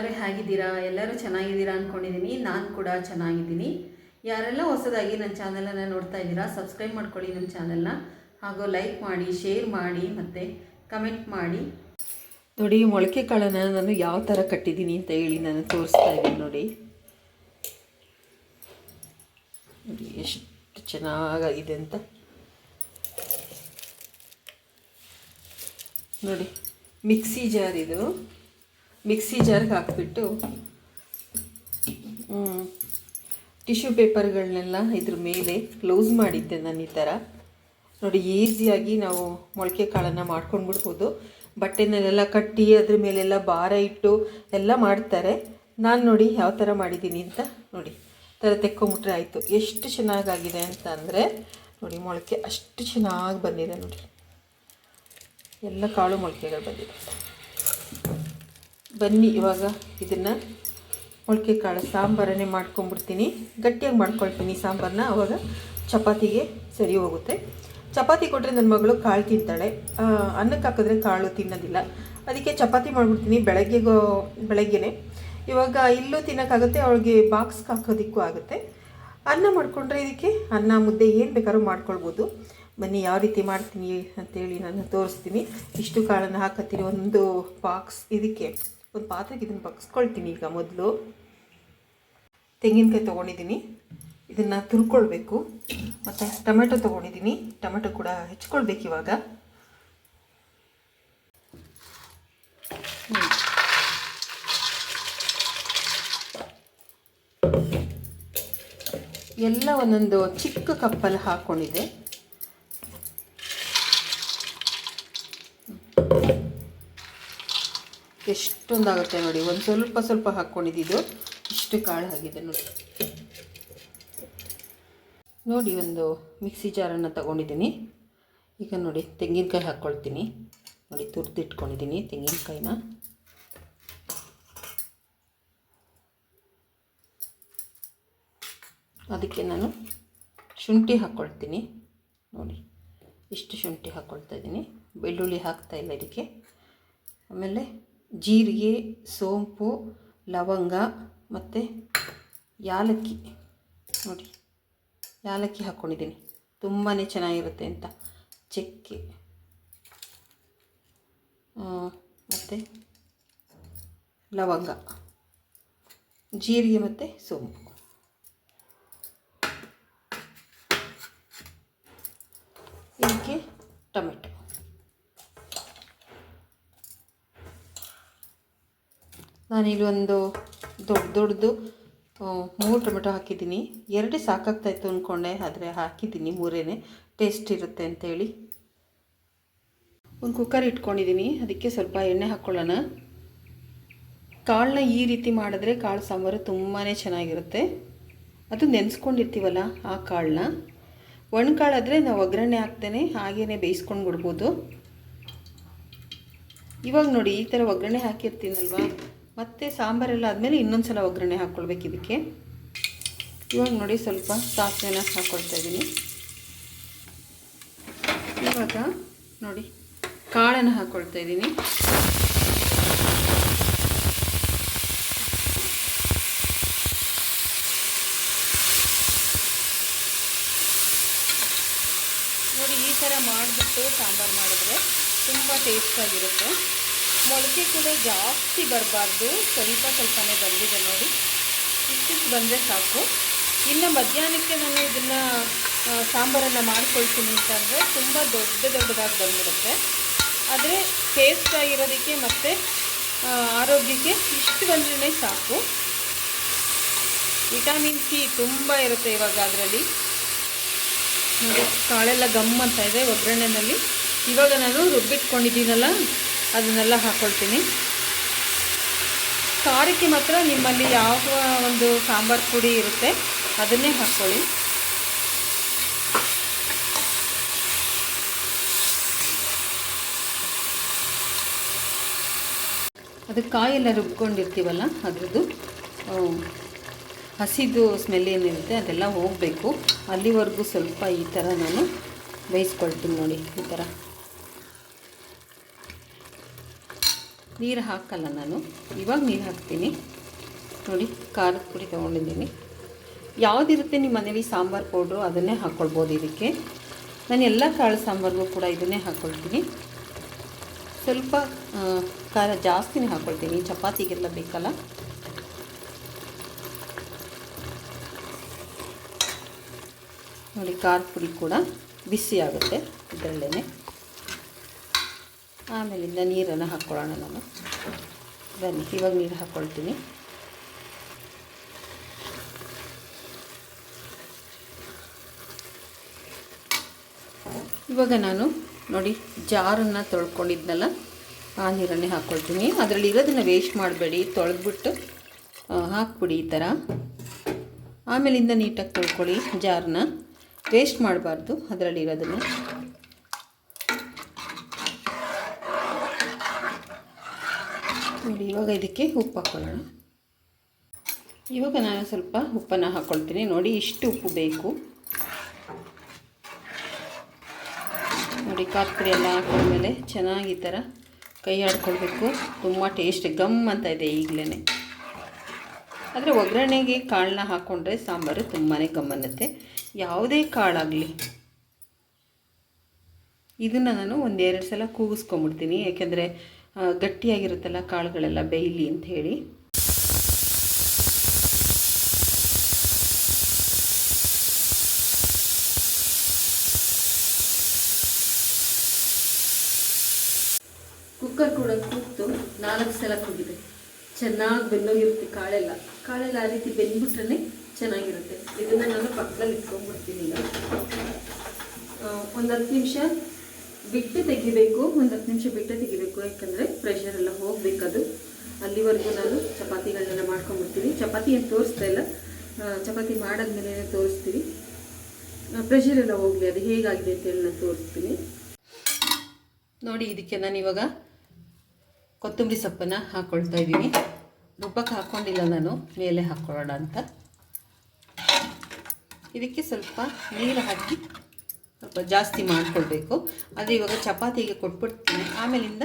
ಎಲ್ಲರೂ ಹೇಗಿದ್ದೀರಾ? ಎಲ್ಲರೂ ಚೆನ್ನಾಗಿದ್ದೀರಾ ಅಂದ್ಕೊಂಡಿದ್ದೀನಿ ನಾನು ಕೂಡ ಚೆನ್ನಾಗಿದ್ದೀನಿ. ಯಾರೆಲ್ಲ ಹೊಸದಾಗಿ ನನ್ನ ಚಾನಲನ್ನು ನೋಡ್ತಾ ಇದ್ದೀರಾ, ಸಬ್ಸ್ಕ್ರೈಬ್ ಮಾಡ್ಕೊಳ್ಳಿ ನನ್ನ ಚಾನಲ್ನ. ಹಾಗೂ ಲೈಕ್ ಮಾಡಿ, ಶೇರ್ ಮಾಡಿ, ಮತ್ತು ಕಮೆಂಟ್ ಮಾಡಿ. ನೋಡಿ, ಮೊಳಕೆ ಕಾಳನ್ನು ನಾನು ಯಾವ ಥರ ಕಟ್ಟಿದ್ದೀನಿ ಅಂತ ಹೇಳಿ ನಾನು ತೋರಿಸ್ತಾ ಇದ್ದೀನಿ ನೋಡಿ. ನೋಡಿ, ಎಷ್ಟು ಚೆನ್ನಾಗಿದೆ ಅಂತ. ನೋಡಿ, ಮಿಕ್ಸಿ ಜಾರ್ ಇದು. ಮಿಕ್ಸಿ ಜಾರ್ಗೆ ಹಾಕ್ಬಿಟ್ಟು ಟಿಶ್ಯೂ ಪೇಪರ್ಗಳನ್ನೆಲ್ಲ ಇದ್ರ ಮೇಲೆ ಕ್ಲೋಸ್ ಮಾಡಿದ್ದೆ ನಾನು ಈ ಥರ. ನೋಡಿ, ಈಸಿಯಾಗಿ ನಾವು ಮೊಳಕೆ ಕಾಳನ್ನು ಮಾಡ್ಕೊಂಡು ಬಿಡ್ಬೋದು ಬಟ್ಟೆನಲ್ಲೆಲ್ಲ ಕಟ್ಟಿ ಅದ್ರ ಮೇಲೆಲ್ಲ ಭಾರ ಇಟ್ಟು ಎಲ್ಲ ಮಾಡ್ತಾರೆ. ನಾನು ನೋಡಿ ಯಾವ ಥರ ಮಾಡಿದ್ದೀನಿ ಅಂತ ನೋಡಿ. ಥರ ತೆಕ್ಕೊಂಬಿಟ್ರೆ ಆಯಿತು. ಎಷ್ಟು ಚೆನ್ನಾಗಾಗಿದೆ ಅಂತ ಅಂದರೆ, ನೋಡಿ ಮೊಳಕೆ ಅಷ್ಟು ಚೆನ್ನಾಗಿ ಬಂದಿದೆ ನೋಡಿ. ಎಲ್ಲ ಕಾಳು ಮೊಳಕೆಗಳು ಬಂದಿದೆ. ಬನ್ನಿ, ಇವಾಗ ಇದನ್ನು ಮೊಳಕೆ ಕಾಳು ಸಾಂಬಾರನ್ನೇ ಮಾಡ್ಕೊಂಬಿಡ್ತೀನಿ. ಗಟ್ಟಿಯಾಗಿ ಮಾಡ್ಕೊಳ್ತೀನಿ ಸಾಂಬಾರನ್ನ ಅವಾಗ ಚಪಾತಿಗೆ ಸರಿ ಹೋಗುತ್ತೆ. ಚಪಾತಿ ಕೊಟ್ಟರೆ ನನ್ನ ಮಗಳು ಕಾಳು ತಿಂತಾಳೆ. ಅನ್ನಕ್ಕೆ ಹಾಕಿದ್ರೆ ಕಾಳು ತಿನ್ನೋದಿಲ್ಲ. ಅದಕ್ಕೆ ಚಪಾತಿ ಮಾಡಿಬಿಡ್ತೀನಿ ಬೆಳಗ್ಗೆಗೋ ಬೆಳಗ್ಗೆನೆ. ಇವಾಗ ಇಲ್ಲೂ ತಿನ್ನೋಕ್ಕಾಗುತ್ತೆ, ಅವಳಿಗೆ ಬಾಕ್ಸ್ಗೆ ಹಾಕೋದಕ್ಕೂ ಆಗುತ್ತೆ. ಅನ್ನ ಮಾಡಿಕೊಂಡ್ರೆ ಇದಕ್ಕೆ ಅನ್ನ, ಮುದ್ದೆ ಏನು ಬೇಕಾದ್ರೂ ಮಾಡ್ಕೊಳ್ಬೋದು. ಬನ್ನಿ, ಯಾವ ರೀತಿ ಮಾಡ್ತೀನಿ ಅಂತೇಳಿ ನಾನು ತೋರಿಸ್ತೀನಿ. ಇಷ್ಟು ಕಾಳನ್ನು ಹಾಕತ್ತೀನಿ, ಒಂದು ಬಾಕ್ಸ್ ಇದಕ್ಕೆ. ಒಂದು ಪಾತ್ರೆಗೆ ಇದನ್ನು ಬಗ್ಸ್ಕೊಳ್ತೀನಿ ಈಗ ಮೊದಲು. ತೆಂಗಿನಕಾಯಿ ತೊಗೊಂಡಿದ್ದೀನಿ ಇದನ್ನು ತುರ್ಕೊಳ್ಬೇಕು. ಮತ್ತು ಟೊಮೆಟೊ ತೊಗೊಂಡಿದ್ದೀನಿ ಟೊಮೆಟೊ ಕೂಡ ಹೆಚ್ಕೊಳ್ಬೇಕು ಇವಾಗ. ಎಲ್ಲ ಒಂದೊಂದು ಚಿಕ್ಕ ಕಪ್ಪಲ್ಲಿ ಹಾಕ್ಕೊಂಡಿದ್ದೆ ಎಷ್ಟೊಂದಾಗುತ್ತೆ ನೋಡಿ, ಒಂದು ಸ್ವಲ್ಪ ಸ್ವಲ್ಪ ಹಾಕ್ಕೊಂಡಿದ್ದು ಇಷ್ಟು ಕಾಳು ಆಗಿದೆ ನೋಡಿ. ನೋಡಿ, ಒಂದು ಮಿಕ್ಸಿ ಜಾರನ್ನು ತಗೊಂಡಿದ್ದೀನಿ. ಈಗ ನೋಡಿ, ತೆಂಗಿನಕಾಯಿ ಹಾಕ್ಕೊಳ್ತೀನಿ ನೋಡಿ, ತುರಿದಿಟ್ಕೊಂಡಿದ್ದೀನಿ ತೆಂಗಿನಕಾಯಿನ. ಅದಕ್ಕೆ ನಾನು ಶುಂಠಿ ಹಾಕ್ಕೊಳ್ತೀನಿ ನೋಡಿ, ಇಷ್ಟು ಶುಂಠಿ ಹಾಕ್ಕೊಳ್ತಾ ಇದ್ದೀನಿ. ಬೆಳ್ಳುಳ್ಳಿ ಹಾಕ್ತಾಯಿಲ್ಲ ಇದಕ್ಕೆ. ಆಮೇಲೆ ಜೀರಿಗೆ, ಸೋಂಪು, ಲವಂಗ ಮತ್ತು ಯಾಲಕ್ಕಿ. ನೋಡಿ, ಯಾಲಕ್ಕಿ ಹಾಕ್ಕೊಂಡಿದ್ದೀನಿ ತುಂಬಾ ಚೆನ್ನಾಗಿರುತ್ತೆ ಅಂತ. ಚಕ್ಕೆ. ಮತ್ತು ಲವಂಗ. ಜೀರಿಗೆ ಮತ್ತು ಸೋಂಪು. ಇದಕ್ಕೆ ಟೊಮೆಟೊ. ನಾನಿಲ್ಲಿ ಒಂದು ದೊಡ್ಡ ದೊಡ್ಡದು ಮೂರು ಟೊಮೆಟೊ ಹಾಕಿದ್ದೀನಿ. ಎರಡೇ ಸಾಕಾಗ್ತಾಯಿತ್ತು ಅಂದ್ಕೊಂಡೆ ಆದರೆ ಹಾಕಿದ್ದೀನಿ ಮೂರೇ ಟೇಸ್ಟ್ ಇರುತ್ತೆ ಅಂತೇಳಿ. ಒಂದು ಕುಕ್ಕರ್ ಇಟ್ಕೊಂಡಿದ್ದೀನಿ. ಅದಕ್ಕೆ ಸ್ವಲ್ಪ ಎಣ್ಣೆ ಹಾಕ್ಕೊಳ್ಳೋಣ ಕಾಳನ್ನ ಈ ರೀತಿ ಮಾಡಿದ್ರೆ ಕಾಳು ಸಾಂಬಾರು ತುಂಬಾ ಚೆನ್ನಾಗಿರುತ್ತೆ. ಅದು ನೆನೆಸ್ಕೊಂಡಿರ್ತೀವಲ್ಲ ಆ ಕಾಳನ್ನ. ಒಣಕಾಳಾದರೆ ನಾವು ಒಗ್ಗರಣೆ ಹಾಕ್ತೇನೆ ಹಾಗೇ ಬೇಯಿಸ್ಕೊಂಡು ಬಿಡ್ಬೋದು. ಇವಾಗ ನೋಡಿ ಈ ಥರ ಒಗ್ಗರಣೆ ಹಾಕಿರ್ತೀನಲ್ವಾ? ಮತ್ತು ಸಾಂಬಾರೆಲ್ಲ ಆದಮೇಲೆ ಇನ್ನೊಂದು ಸಲ ಒಗ್ಗರಣೆ ಹಾಕ್ಕೊಳ್ಬೇಕು ಇದಕ್ಕೆ. ಇವಾಗ ನೋಡಿ ಸ್ವಲ್ಪ ಸಾಸಿವೆನ ಹಾಕ್ಕೊಳ್ತಾ ಇದ್ದೀನಿ. ಇವಾಗ ನೋಡಿ ಕಾಳನ್ನು ಹಾಕ್ಕೊಳ್ತಾ ಇದ್ದೀನಿ. ನೋಡಿ ಈ ಥರ ಮಾಡಿಬಿಟ್ಟು ಸಾಂಬಾರು ಮಾಡಿದ್ರೆ ತುಂಬ ಟೇಸ್ಟಾಗಿರುತ್ತೆ ಮೊಳಕೆ ಕೂಡ ಜಾಸ್ತಿ ಬರಬಾರ್ದು. ಸ್ವಲ್ಪ ಸ್ವಲ್ಪನೇ ಬಂದಿದೆ ನೋಡಿ. ಇಷ್ಟಿಷ್ಟು ಬಂದರೆ ಸಾಕು. ಇನ್ನು ಮಧ್ಯಾಹ್ನಕ್ಕೆ ನಾನು ಇದನ್ನು ಸಾಂಬಾರನ್ನು ಮಾಡ್ಕೊಳ್ತೀನಿ ಅಂತಂದರೆ ತುಂಬ ದೊಡ್ಡ ದೊಡ್ಡದಾಗಿ ಬಂದ್ಬಿಡುತ್ತೆ. ಆದರೆ ಟೇಸ್ಟ್ ಆಗಿರೋದಕ್ಕೆ ಮತ್ತು ಆರೋಗ್ಯಕ್ಕೆ ಇಷ್ಟು ಬಂದ್ರೇ ಸಾಕು. ವಿಟಮಿನ್ ಸಿ ತುಂಬ ಇರುತ್ತೆ ಇವಾಗ ಅದರಲ್ಲಿ. ಕಾಳೆಲ್ಲ ಗಮ್ ಅಂತ ಇದೆ ಒಗ್ಗರಣೆಯಲ್ಲಿ ಇವಾಗ ನಾನು ರುಬ್ಬಿಟ್ಕೊಂಡಿದ್ದೀನಲ್ಲ? ಅದನ್ನೆಲ್ಲ ಹಾಕ್ಕೊಳ್ತೀನಿ ಖಾರಕ್ಕೆ ಮಾತ್ರ ನಿಮ್ಮಲ್ಲಿ ಯಾವ ಒಂದು ಸಾಂಬಾರು ಪುಡಿ ಇರುತ್ತೆ, ಅದನ್ನೇ ಹಾಕ್ಕೊಳ್ಳಿ ಅದು ಕಾಯೆಲ್ಲ ರುಬ್ಕೊಂಡಿರ್ತೀವಲ್ಲ, ಅದರದ್ದು ಹಸಿದು ಸ್ಮೆಲ್ ಏನಿರುತ್ತೆ ಅದೆಲ್ಲ ಹೋಗಬೇಕು. ಅಲ್ಲಿವರೆಗೂ ಸ್ವಲ್ಪ ಈ ಥರ ನಾನು ಬೇಯಿಸ್ಕೊಳ್ತೀನಿ ನೋಡಿ, ಈ ಥರ. ನೀರು ಹಾಕಲ್ಲ ನಾನು. ಇವಾಗ ನೀರು ಹಾಕ್ತೀನಿ. ನೋಡಿ, ಖಾರದ ಪುಡಿ ತೊಗೊಂಡಿದ್ದೀನಿ. ಯಾವುದಿರುತ್ತೆ ನಿಮ್ಮ ಮನೇಲಿ ಸಾಂಬಾರು ಪೌಡ್ರು, ಅದನ್ನೇ ಹಾಕ್ಕೊಳ್ಬೋದು ಇದಕ್ಕೆ. ನಾನು ಎಲ್ಲ ಕಾಳು ಸಾಂಬಾರಿಗೂ ಕೂಡ ಇದನ್ನೇ ಹಾಕ್ಕೊಳ್ತೀನಿ ಸ್ವಲ್ಪ ಖಾರ ಜಾಸ್ತಿನೇ ಹಾಕ್ಕೊಳ್ತೀನಿ ಚಪಾತಿಗೆಲ್ಲ ಬೇಕಲ್ಲ. ನೋಡಿ, ಖಾರದ ಪುಡಿ ಕೂಡ ಬಿಸಿ ಆಗುತ್ತೆ ಇದರಲ್ಲೇ ಆಮೇಲಿಂದ ನೀರನ್ನು ಹಾಕ್ಕೊಳ್ಳೋಣ ನಾನು. ಬನ್ನಿ, ಇವಾಗ ನೀರು ಹಾಕ್ಕೊಳ್ತೀನಿ. ಇವಾಗ ನಾನು ನೋಡಿ ಜಾರನ್ನು ತೊಳ್ಕೊಂಡಿದ್ನಲ್ಲ, ಆ ನೀರನ್ನೇ ಹಾಕ್ಕೊಳ್ತೀನಿ. ಅದರಲ್ಲಿ ಇರೋದನ್ನು ವೇಸ್ಟ್ ಮಾಡಬೇಡಿ, ತೊಳೆದ್ಬಿಟ್ಟು ಹಾಕ್ಬಿಡಿ ಈ ಥರ. ಆಮೇಲಿಂದ ನೀಟಾಗಿ ತೊಳ್ಕೊಳ್ಳಿ ಜಾರನ್ನ. ವೇಸ್ಟ್ ಮಾಡಬಾರ್ದು ಅದರಲ್ಲಿ ನೋಡಿ, ಇವಾಗ ಇದಕ್ಕೆ ಉಪ್ಪು ಹಾಕ್ಕೊಳ್ಳೋಣ ಇವಾಗ ನಾನು ಸ್ವಲ್ಪ ಉಪ್ಪನ್ನು ಹಾಕ್ಕೊಳ್ತೀನಿ ನೋಡಿ, ಇಷ್ಟು ಉಪ್ಪು ಬೇಕು. ನೋಡಿ ಕಾತ್ಪುಡಿ ಪುಡಿ ಎಲ್ಲ ಹಾಕೊಂಡ್ಮೇಲೆ ಚೆನ್ನಾಗಿ ಈ ಥರ ಕೈ ಆಡ್ಕೊಳ್ಬೇಕು. ತುಂಬ ಟೇಸ್ಟ್ ಗಮ್ ಅಂತ ಇದೆ ಈಗಲೇ ಆದರೆ ಒಗ್ಗರಣೆಗೆ ಕಾಳನ್ನ ಹಾಕ್ಕೊಂಡ್ರೆ ಸಾಂಬಾರು ತುಂಬಾ ಗಮ್ ಅನ್ನತ್ತೆ. ಯಾವುದೇ ಕಾಳಾಗಲಿ. ಇದನ್ನು ನಾನು ಒಂದೆರಡು ಸಲ ಕೂಗಿಸ್ಕೊಂಬಿಡ್ತೀನಿ. ಯಾಕೆಂದರೆ ಗಟ್ಟಿಯಾಗಿರುತ್ತಲ್ಲ ಕಾಳುಗಳೆಲ್ಲ ಬೇಯಲಿ ಅಂತ ಹೇಳಿ. ಕುಕ್ಕರ್ ಕೂಡ ಕೂತು ನಾಲ್ಕು ಸಲ ಕೂಗಿದೆ ಚೆನ್ನಾಗಿ ಬೆನ್ನೋಗಿರುತ್ತೆ ಕಾಳೆಲ್ಲ. ಕಾಳೆಲ್ಲ ಆ ರೀತಿ ಬೆಂದ್ಬಿಟ್ರೆ ಚೆನ್ನಾಗಿರುತ್ತೆ. ಇದನ್ನು ನಾನು ಪಕ್ಕದಲ್ಲಿ ಇಟ್ಕೊಂಡ್ಬಿಡ್ತೀನಿ ಒಂದು ಹತ್ತು ನಿಮಿಷ ಬಿಟ್ಟು ತೆಗಿಬೇಕು, ಒಂದು ಹತ್ತು ನಿಮಿಷ ಬಿಟ್ಟು ತೆಗಿಬೇಕು, ಯಾಕಂದರೆ ಪ್ರೆಷರ್ ಎಲ್ಲ ಹೋಗಬೇಕದು. ಅಲ್ಲಿವರೆಗೂ ನಾನು ಚಪಾತಿಗಳನ್ನೆಲ್ಲ ಮಾಡ್ಕೊಂಡ್ಬಿಡ್ತೀನಿ. ಚಪಾತಿ ಏನು ತೋರಿಸ್ತಾ ಇಲ್ಲ. ಚಪಾತಿ ಮಾಡಾದ್ಮೇಲೆ ತೋರಿಸ್ತೀವಿ ಪ್ರೆಷರ್ ಎಲ್ಲ ಹೋಗಲಿ, ಅದು ಹೇಗಾಗಿದೆ ಅಂತ ಹೇಳಿ ನಾನು ತೋರಿಸ್ತೀನಿ. ನೋಡಿ, ಇದಕ್ಕೆ ನಾನು ಇವಾಗ ಕೊತ್ತಂಬರಿ ಸೊಪ್ಪನ್ನು ಹಾಕ್ಕೊಳ್ತಾ ಇದ್ದೀನಿ. ರುಬ್ಬಕ್ಕೆ ಹಾಕ್ಕೊಂಡಿಲ್ಲ ನಾನು, ಮೇಲೆ ಹಾಕ್ಕೊಳ್ಳೋಣ ಅಂತ. ಇದಕ್ಕೆ ಸ್ವಲ್ಪ ನೀರು ಹಾಕಿ ಜಾಸ್ತಿ ಮಾಡಿಕೊಳ್ಬೇಕು. ಅದು ಇವಾಗ ಚಪಾತಿಗೆ ಕೊಟ್ಬಿಡ್ತೀನಿ. ಆಮೇಲಿಂದ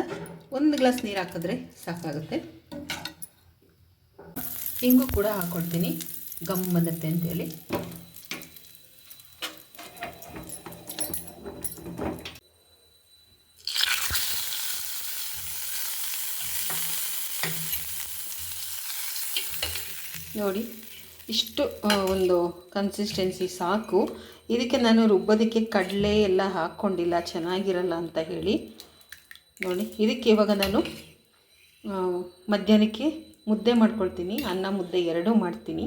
ಒಂದು ಗ್ಲಾಸ್ ನೀರು ಹಾಕಿದ್ರೆ ಸಾಕಾಗುತ್ತೆ. ಹಿಂಗು ಕೂಡ ಹಾಕ್ಕೊಡ್ತೀನಿ ಗಮ್ ಬಂದತ್ತೆ ಅಂತೇಳಿ. ನೋಡಿ. ಇಷ್ಟು ಒಂದು ಕನ್ಸಿಸ್ಟೆನ್ಸಿ ಸಾಕು. ಇದಕ್ಕೆ ನಾನು ರುಬ್ಬೋದಕ್ಕೆ ಕಡಲೆ ಎಲ್ಲ ಹಾಕ್ಕೊಂಡಿಲ್ಲ, ಚೆನ್ನಾಗಿರಲ್ಲ ಅಂತ ಹೇಳಿ. ನೋಡಿ, ಇದಕ್ಕೆ ಇವಾಗ ನಾನು ಮಧ್ಯಾಹ್ನಕ್ಕೆ ಮುದ್ದೆ ಮಾಡ್ಕೊಳ್ತೀನಿ, ಅನ್ನ ಮುದ್ದೆ ಎರಡೂ ಮಾಡ್ತೀನಿ.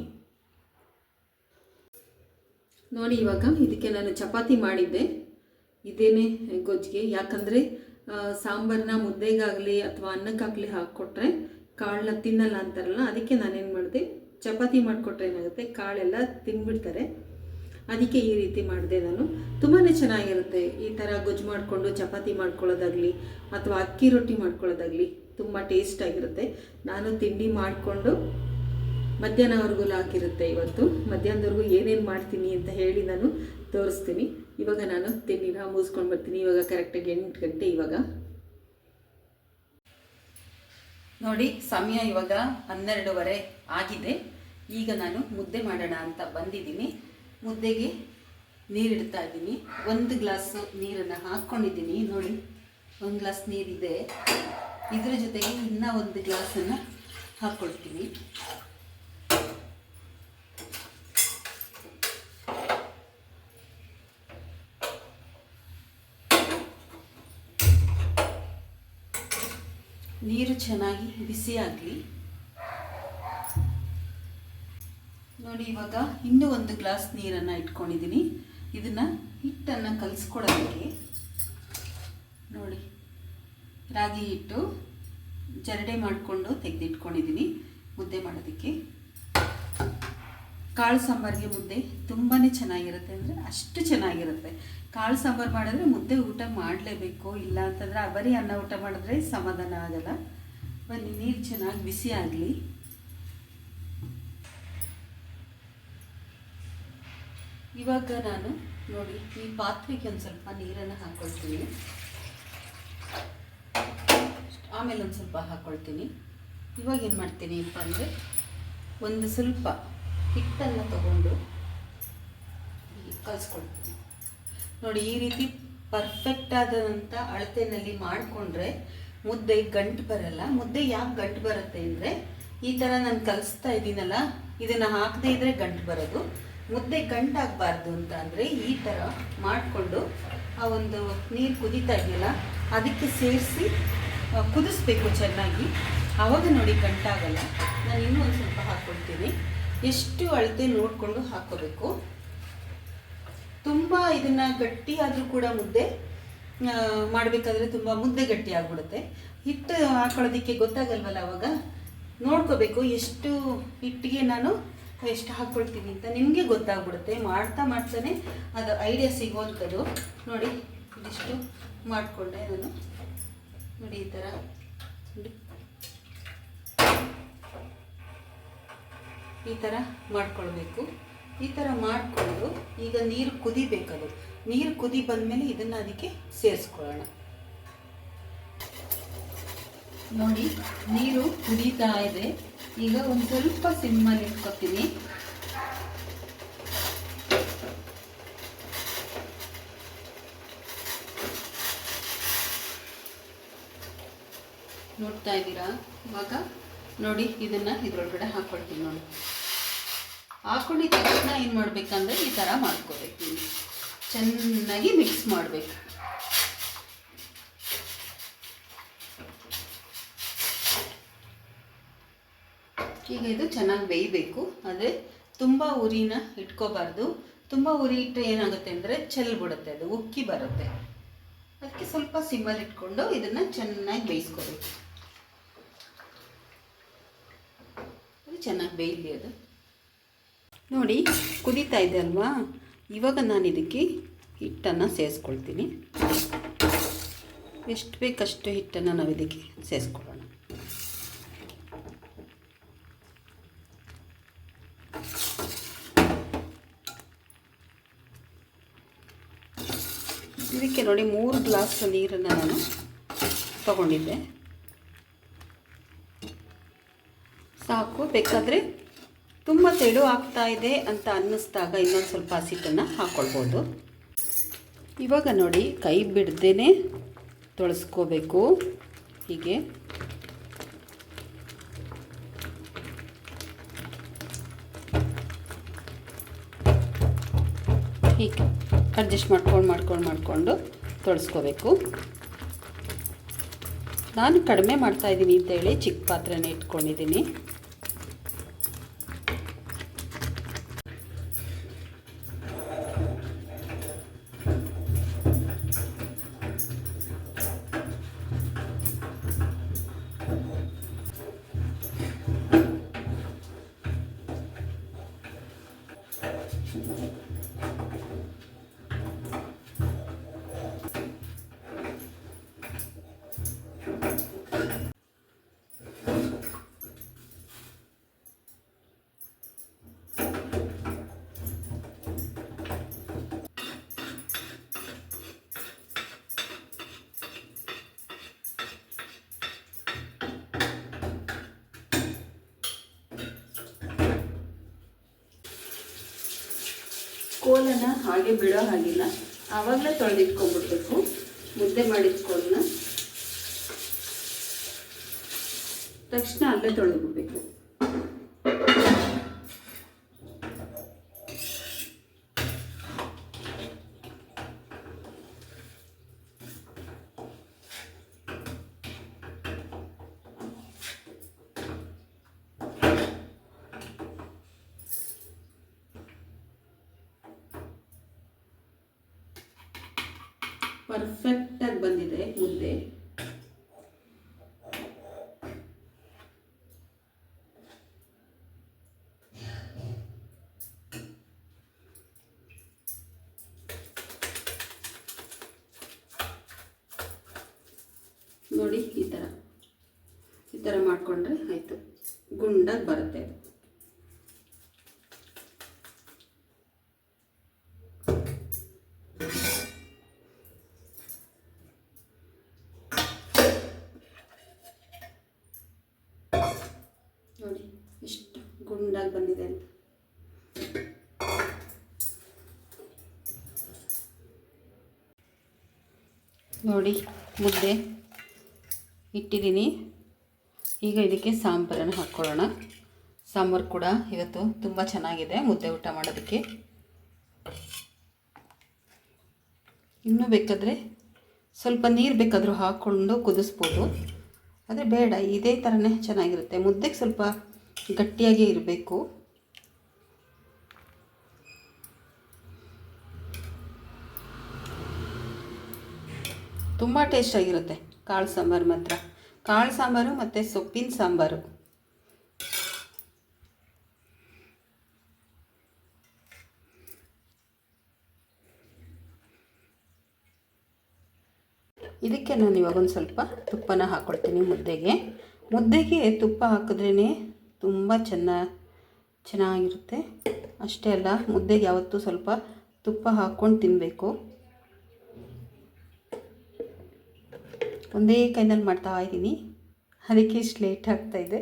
ನೋಡಿ, ಇವಾಗ ಇದಕ್ಕೆ ನಾನು ಚಪಾತಿ ಮಾಡಿದ್ದೆ. ಇದೇನೆ ಗೊಜ್ಜಿಗೆ. ಯಾಕಂದರೆ ಸಾಂಬಾರನ್ನ ಮುದ್ದೆಗಾಗಲಿ ಅಥವಾ ಅನ್ನಕ್ಕಾಗಲಿ ಹಾಕ್ಕೊಟ್ರೆ ಕಾಳನ್ನ ತಿನ್ನಲ್ಲ ಅಂತಾರಲ್ಲ, ಅದಕ್ಕೆ ನಾನೇನು ಮಾಡಿದೆ? ಚಪಾತಿ ಮಾಡಿಕೊಟ್ರೆ ಏನಾಗುತ್ತೆ? ಕಾಳೆಲ್ಲ ತಿಂದ್ಬಿಡ್ತಾರೆ ಅದಕ್ಕೆ ಈ ರೀತಿ ಮಾಡಿದೆ ನಾನು. ತುಂಬಾ ಚೆನ್ನಾಗಿರುತ್ತೆ. ಈ ಥರ ಗೊಜ್ಜು ಮಾಡಿಕೊಂಡು ಚಪಾತಿ ಮಾಡ್ಕೊಳ್ಳೋದಾಗಲಿ ಅಥವಾ ಅಕ್ಕಿ ರೊಟ್ಟಿ ಮಾಡ್ಕೊಳ್ಳೋದಾಗಲಿ ತುಂಬ ಟೇಸ್ಟ್ ಆಗಿರುತ್ತೆ. ನಾನು ತಿಂಡಿ ಮಾಡಿಕೊಂಡು ಮಧ್ಯಾಹ್ನವರೆಗೂ ಹಾಕಿರುತ್ತೆ ಇವತ್ತು. ಮಧ್ಯಾಹ್ನದವರೆಗೂ ಏನೇನು ಮಾಡ್ತೀನಿ ಅಂತ ಹೇಳಿ ನಾನು ತೋರಿಸ್ತೀನಿ. ಇವಾಗ ನಾನು ತಿಂಡಿನ ಮುಗಿಸ್ಕೊಂಡು ಬರ್ತೀನಿ. ಇವಾಗ ಕರೆಕ್ಟಾಗಿ ಎಂಟು ಗಂಟೆ ಇವಾಗ. ನೋಡಿ, ಸಮಯ ಇವಾಗ ಹನ್ನೆರಡೂವರೆ ಆಗಿದೆ. ಈಗ ನಾನು ಮುದ್ದೆ ಮಾಡೋಣ ಅಂತ ಬಂದಿದ್ದೀನಿ. ಮುದ್ದೆಗೆ ನೀರಿಡ್ತಾ ಇದ್ದೀನಿ. ಒಂದು ಗ್ಲಾಸ್ ನೀರನ್ನು ಹಾಕ್ಕೊಂಡಿದ್ದೀನಿ ನೋಡಿ, ಒಂದು ಗ್ಲಾಸ್ ನೀರಿದೆ. ಇದ್ರ ಜೊತೆಗೆ ಇನ್ನೂ ಒಂದು ಗ್ಲಾಸನ್ನು ಹಾಕ್ಕೊಳ್ತೀನಿ ನೀರು ಚೆನ್ನಾಗಿ ಬಿಸಿ ಆಗಲಿ. ನೋಡಿ, ಇವಾಗ ಇನ್ನೂ ಒಂದು ಗ್ಲಾಸ್ ನೀರನ್ನು ಇಟ್ಕೊಂಡಿದ್ದೀನಿ. ಇದನ್ನು ಹಿಟ್ಟನ್ನು ಕಲಿಸ್ಕೊಡೋದಕ್ಕೆ. ನೋಡಿ, ರಾಗಿ ಹಿಟ್ಟು ಜರಡೆ ಮಾಡಿಕೊಂಡು ತೆಗೆದಿಟ್ಕೊಂಡಿದ್ದೀನಿ ಮುದ್ದೆ ಮಾಡೋದಕ್ಕೆ. ಕಾಳು ಸಾಂಬಾರಿಗೆ ಮುದ್ದೆ ತುಂಬಾ ಚೆನ್ನಾಗಿರುತ್ತೆ ಅಂದರೆ ಅಷ್ಟು ಚೆನ್ನಾಗಿರುತ್ತೆ. ಕಾಳು ಸಾಂಬಾರು ಮಾಡಿದ್ರೆ ಮುದ್ದೆ ಊಟ ಮಾಡಲೇಬೇಕು, ಇಲ್ಲ ಅಂತಂದರೆ ಬರೀ ಅನ್ನ ಊಟ ಮಾಡಿದ್ರೆ ಸಮಾಧಾನ ಆಗಲ್ಲ. ಬನ್ನಿ, ನೀರು ಚೆನ್ನಾಗಿ ಬಿಸಿ ಆಗಲಿ. ಇವಾಗ ನಾನು ನೋಡಿ, ಈ ಪಾತ್ರೆಗೆ ಒಂದು ಸ್ವಲ್ಪ ನೀರನ್ನು ಹಾಕ್ಕೊಳ್ತೀನಿ ಆಮೇಲೆ ಒಂದು ಸ್ವಲ್ಪ ಹಾಕ್ಕೊಳ್ತೀನಿ ಇವಾಗ ಏನು ಮಾಡ್ತೀನಿ ಅಪ್ಪ ಅಂದರೆ, ಒಂದು ಸ್ವಲ್ಪ ಹಿಟ್ಟನ್ನು ತಗೊಂಡು ಕಲಿಸ್ಕೊಳ್ತೀನಿ. ನೋಡಿ, ಈ ರೀತಿ ಪರ್ಫೆಕ್ಟ್ ಆದಂಥ ಅಳತೆನಲ್ಲಿ ಮಾಡಿಕೊಂಡ್ರೆ ಮುದ್ದೆ ಗಂಟು ಬರಲ್ಲ. ಮುದ್ದೆ ಯಾಕೆ ಗಂಟು ಬರುತ್ತೆ ಅಂದರೆ, ಈ ಥರ ನಾನು ಕಲಿಸ್ತಾ ಇದ್ದೀನಲ್ಲ, ಇದನ್ನು ಹಾಕದೇ ಇದ್ದರೆ ಗಂಟು ಬರೋದು. ಮುದ್ದೆ ಗಂಟಾಗಬಾರ್ದು ಅಂತ ಅಂದರೆ ಈ ಥರ ಮಾಡಿಕೊಂಡು ಆ ಒಂದು ನೀರು ಕುದೀತಾ ಇದೆಯಲ್ಲ, ಅದಕ್ಕೆ ಸೇರಿಸಿ ಕುದಿಸ್ಬೇಕು ಚೆನ್ನಾಗಿ. ಆವಾಗ ನೋಡಿ ಗಂಟಾಗಲ್ಲ. ನಾನು ಇನ್ನೂ ಒಂದು ಸ್ವಲ್ಪ ಹಾಕ್ಕೊಳ್ತೀನಿ ಎಷ್ಟು ಅಳತೆ ನೋಡಿಕೊಂಡು ಹಾಕ್ಕೋಬೇಕು ತುಂಬ ಇದನ್ನು ಗಟ್ಟಿ ಆದರೂ ಕೂಡ ಮುದ್ದೆ ಮಾಡಬೇಕಾದ್ರೆ ತುಂಬ ಮುದ್ದೆ ಗಟ್ಟಿ ಆಗ್ಬಿಡುತ್ತೆ. ಹಿಟ್ಟು ಹಾಕೊಳ್ಳೋದಕ್ಕೆ ಗೊತ್ತಾಗಲ್ವಲ್ಲ ಅವಾಗ? ನೋಡ್ಕೋಬೇಕು, ಎಷ್ಟು ಹಿಟ್ಟಿಗೆ ನಾನು ಎಷ್ಟು ಹಾಕ್ಕೊಳ್ತೀನಿ ಅಂತ ನಿಮಗೆ ಗೊತ್ತಾಗ್ಬಿಡುತ್ತೆ. ಮಾಡ್ತಾ ಮಾಡ್ತಾನೆ ಅದು ಐಡಿಯಾ ಸಿಗುವಂಥದ್ದು. ನೋಡಿ, ಇದಿಷ್ಟು ಮಾಡಿಕೊಂಡೆ ನಾನು. ನೋಡಿ, ಈ ಥರ. ಈ ಥರ ಮಾಡ್ಕೊಳ್ಬೇಕು. ಈ ಥರ ಮಾಡಿಕೊಂಡು ಈಗ ನೀರು ಕುದಿಬೇಕದು ನೀರು ಕುದಿ ಬಂದಮೇಲೆ ಇದನ್ನು ಅದಕ್ಕೆ ಸೇರಿಸ್ಕೊಳ್ಳೋಣ. ನೋಡಿ, ನೀರು ಕುದೀತಾ ಇದೆ. ಈಗ ಒಂದು ಸ್ವಲ್ಪ ಸಿಮ್ಮಲ್ಲಿ ಇಟ್ಕೊತೀನಿ. ನೋಡ್ತಾ ಇದ್ದೀರಾ? ಇವಾಗ ನೋಡಿ, ಇದನ್ನು ಇದರೊಳಗಡೆ ಹಾಕ್ಕೊಳ್ತೀನಿ ನೋಡಿ. ಹಾಕೊಂಡಿದ ತಕ್ಷಣ ಏನು ಮಾಡಬೇಕಂದ್ರೆ ಈ ಥರ ಮಾಡ್ಕೋಬೇಕು. ಚೆನ್ನಾಗಿ ಮಿಕ್ಸ್ ಮಾಡಬೇಕು. ಈಗ ಇದು ಚೆನ್ನಾಗಿ ಬೇಯಬೇಕು. ಅದೇ ತುಂಬ ಉರಿನ ಇಟ್ಕೋಬಾರ್ದು. ತುಂಬ ಉರಿ ಇಟ್ಟರೆ ಏನಾಗುತ್ತೆ ಅಂದರೆ ಚೆಲ್ಬಿಡುತ್ತೆ ಅದು ಉಕ್ಕಿ ಬರುತ್ತೆ. ಅದಕ್ಕೆ ಸ್ವಲ್ಪ ಸಿಮ್ಮಲ್ಲಿ ಇಟ್ಕೊಂಡು ಇದನ್ನು ಚೆನ್ನಾಗಿ ಬೇಯಿಸ್ಕೋಬೇಕು. ಅದು ಚೆನ್ನಾಗಿ ಬೇಯಲಿ ಅದು. ನೋಡಿ, ಕುದೀತಾ ಇದೆ ಅಲ್ವಾ? ಇವಾಗ ನಾನು ಇದಕ್ಕೆ ಹಿಟ್ಟನ್ನು ಸೇರಿಸ್ಕೊಳ್ತೀನಿ ಎಷ್ಟು ಬೇಕಷ್ಟು ಹಿಟ್ಟನ್ನು ನಾವು ಇದಕ್ಕೆ ಸೇರಿಸ್ಕೊಳ್ಳೋಣ ಇದಕ್ಕೆ ನೋಡಿ ಮೂರು ಗ್ಲಾಸ್ ನೀರನ್ನು ನಾನು ತಗೊಂಡಿದ್ದೆ. ಸಾಕು, ಬೇಕಾದರೆ ತುಂಬ ತೆಳು ಆಗ್ತಾ ಇದೆ ಅಂತ ಅನ್ನಿಸ್ದಾಗ ಇನ್ನೊಂದು ಸ್ವಲ್ಪ ಹಸಿಟ್ಟನ್ನು ಹಾಕ್ಕೊಳ್ಬೋದು ಇವಾಗ ನೋಡಿ, ಕೈ ಬಿಡ್ದೇ ತೊಳಸ್ಕೋಬೇಕು. ಹೀಗೆ. ಹೀಗೆ. ಅಡ್ಜಸ್ಟ್ ಮಾಡ್ಕೊಂಡು ಮಾಡ್ಕೊಂಡು ಮಾಡಿಕೊಂಡು ತೊಳಸ್ಕೋಬೇಕು. ನಾನು ಕಡಿಮೆ ಮಾಡ್ತಾಯಿದ್ದೀನಿ ಅಂತೇಳಿ ಚಿಕ್ಕ ಪಾತ್ರೆನೇ ಇಟ್ಕೊಂಡಿದ್ದೀನಿ. あっ。ಕೋಲನ್ನು ಹಾಗೆ ಬಿಡೋ ಹಾಗಿಲ್ಲ. ಆವಾಗಲೇ ತೊಳೆದಿಟ್ಕೊಂಡ್ಬಿಡ್ಬೇಕು. ಮುದ್ದೆ ಮಾಡಿಟ್ಕೊಂಡ ತಕ್ಷಣ ಅಲ್ಲೇ ತೊಳೆದ್ಬಿಡ್ಬೇಕು. ಪರ್ಫೆಕ್ಟಾಗಿ ಬಂದಿದೆ ಮುದ್ದೆ ನೋಡಿ ಈ ಥರ ಈ ಥರ ಮಾಡಿಕೊಂಡ್ರೆ ಆಯಿತು ಗುಂಡಾಗಿ ಬರುತ್ತೆ ಅದು ನೋಡಿ, ಮುದ್ದೆ ಇಟ್ಟಿದ್ದೀನಿ. ಈಗ ಇದಕ್ಕೆ ಸಾಂಬಾರನ್ನು ಹಾಕ್ಕೊಳ್ಳೋಣ. ಸಾಂಬಾರು ಕೂಡ ಇವತ್ತು ತುಂಬ ಚೆನ್ನಾಗಿದೆ, ಮುದ್ದೆ ಊಟ ಮಾಡೋದಕ್ಕೆ. ಇನ್ನೂ ಬೇಕಾದರೆ ಸ್ವಲ್ಪ ನೀರು ಬೇಕಾದರೂ ಹಾಕ್ಕೊಂಡು ಕುದಿಸ್ಬೋದು. ಆದರೆ ಬೇಡ, ಇದೇ ಥರನೇ ಚೆನ್ನಾಗಿರುತ್ತೆ. ಮುದ್ದೆಗೆ ಸ್ವಲ್ಪ ಗಟ್ಟಿಯಾಗೇ ಇರಬೇಕು. ತುಂಬ ಟೇಸ್ಟಾಗಿರುತ್ತೆ ಕಾಳು ಸಾಂಬಾರು ಮಾತ್ರ. ಕಾಳು ಸಾಂಬಾರು ಮತ್ತು ಸೊಪ್ಪಿನ ಸಾಂಬಾರು. ಇದಕ್ಕೆ ನಾನು ಇವಾಗ ಒಂದು ಸ್ವಲ್ಪ ತುಪ್ಪನ ಹಾಕ್ಕೊಳ್ತೀನಿ ಮುದ್ದೆಗೆ. ಮುದ್ದೆಗೆ ತುಪ್ಪ ಹಾಕಿದ್ರೇ ತುಂಬ ಚೆನ್ನ, ಚೆನ್ನಾಗಿರುತ್ತೆ. ಅಷ್ಟೇ ಅಲ್ಲ, ಮುದ್ದೆಗೆ ಯಾವತ್ತೂ ಸ್ವಲ್ಪ ತುಪ್ಪ ಹಾಕ್ಕೊಂಡು ತಿನ್ನಬೇಕು ಒಂದೇ ಕೈನಲ್ಲಿ ಮಾಡ್ತಾ ಇದ್ದೀನಿ. ಅದಕ್ಕೆ ಇಷ್ಟು ಲೇಟ್ ಆಗ್ತಾ ಇದೆ.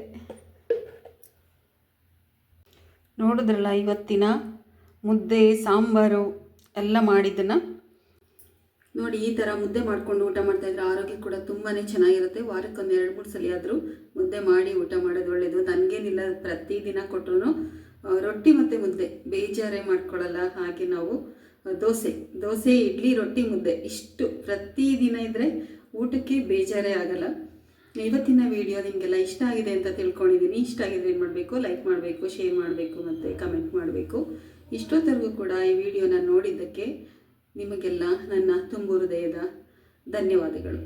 ನೋಡಿದ್ರಲ್ಲ ಇವತ್ತಿನ ಮುದ್ದೆ, ಸಾಂಬಾರು ಎಲ್ಲ ಮಾಡಿದ್ದನ್ನು? ನೋಡಿ, ಈ ಥರ ಮುದ್ದೆ ಮಾಡ್ಕೊಂಡು ಊಟ ಮಾಡ್ತಾ ಇದ್ರೆ ಆರೋಗ್ಯ ಕೂಡ ತುಂಬಾ ಚೆನ್ನಾಗಿರುತ್ತೆ. ವಾರಕ್ಕೊಂದು ಎರಡು, ಮೂರು ಸಲ ಆದರೂ ಮುದ್ದೆ ಮಾಡಿ ಊಟ ಮಾಡೋದು ಒಳ್ಳೆಯದು ನನಗೇನಿಲ್ಲ, ಪ್ರತಿದಿನ ಕೊಟ್ಟರು ರೊಟ್ಟಿ ಮತ್ತು ಮುದ್ದೆ. ಬೇಜಾರೇ ಮಾಡ್ಕೊಳ್ಳಲ್ಲ ಹಾಗೆ ನಾವು ದೋಸೆ. ದೋಸೆ, ಇಡ್ಲಿ, ರೊಟ್ಟಿ, ಮುದ್ದೆ. ಇಷ್ಟು ಪ್ರತಿದಿನ ಇದ್ದರೆ ಊಟಕ್ಕೆ ಬೇಜಾರೇ ಆಗಲ್ಲ. ಇವತ್ತಿನ ವಿಡಿಯೋ ನಿಮಗೆಲ್ಲ ಇಷ್ಟ ಆಗಿದೆ ಅಂತ ತಿಳ್ಕೊಂಡಿದ್ದೀನಿ. ಇಷ್ಟ ಆಗಿದ್ರೆ ಏನು ಮಾಡಬೇಕು? ಲೈಕ್ ಮಾಡಬೇಕು ಶೇರ್ ಮಾಡಬೇಕು ಮತ್ತು ಕಮೆಂಟ್ ಮಾಡಬೇಕು. ಇಷ್ಟೊತ್ತರೆಗೂ ಕೂಡ ಈ ವಿಡಿಯೋನ ನೋಡಿದ್ದಕ್ಕೆ ನಿಮಗೆಲ್ಲ ನನ್ನ ತುಂಬು ಹೃದಯದ ಧನ್ಯವಾದಗಳು.